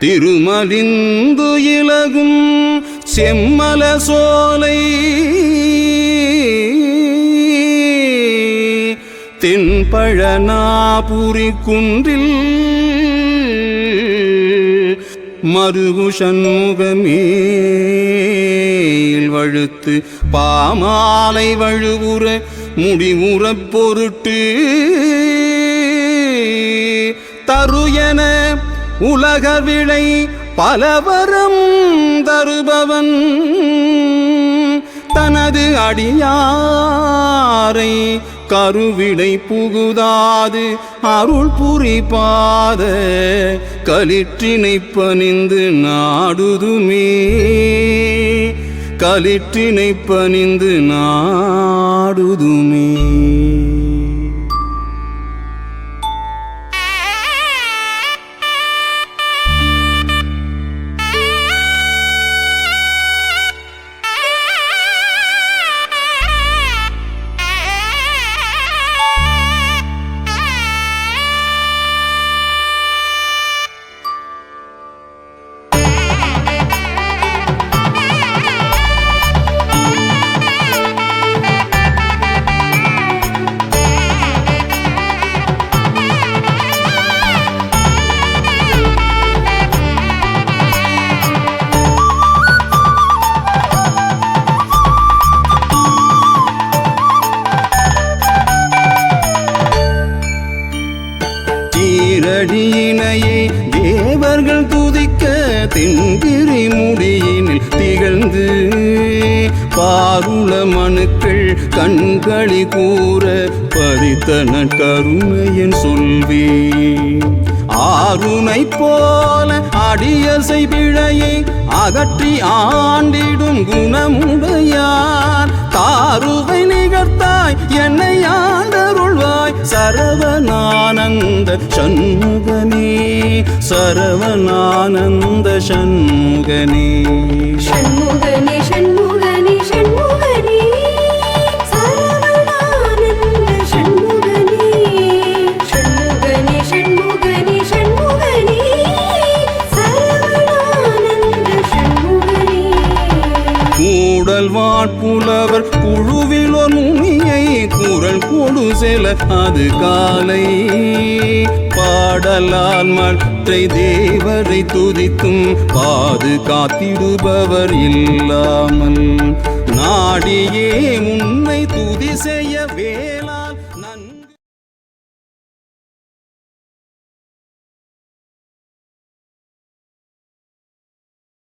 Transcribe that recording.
திருமலிந்து இலகும் செம்மல சோலை. தென்பழனாபுரி குன்றில் மருகுஷண்முகமேல் வழுத்து பாமாலை வழுவுற முடிவுறப் பொருட்டு தரு என உலக விளை பலவரம் தருபவன். தனது அடியாரை கருவிடை புகுதாது அருள் புரிபாத களிற்றினை பணிந்து நாடுதுமே. களிற்றினை பணிந்து நாடுதுமே. சீரடியினையே தேவர்கள் துதிக்க தென்கிரி முடியினில் திகழ்ந்து பாருள மனுக்கள் கண்களி கூற பதித்தன கருணையன் சொல்வே ஆருனை போல அடியசை பிழையை அகற்றி ஆண்டிடும் குணமுடையார். சரவணானந்த சண்முகனே சரவணானந்த சண்முகனே கூடல் வாட்புலவர் குழுவிலோர் முனியை குரல் கொடு செல. அது காலை பாடலால் மற்றை தேவரை துதித்தும் பாது காத்திடுபவர் இல்லாமல். நாடியே உன்னை துதி செய்யவே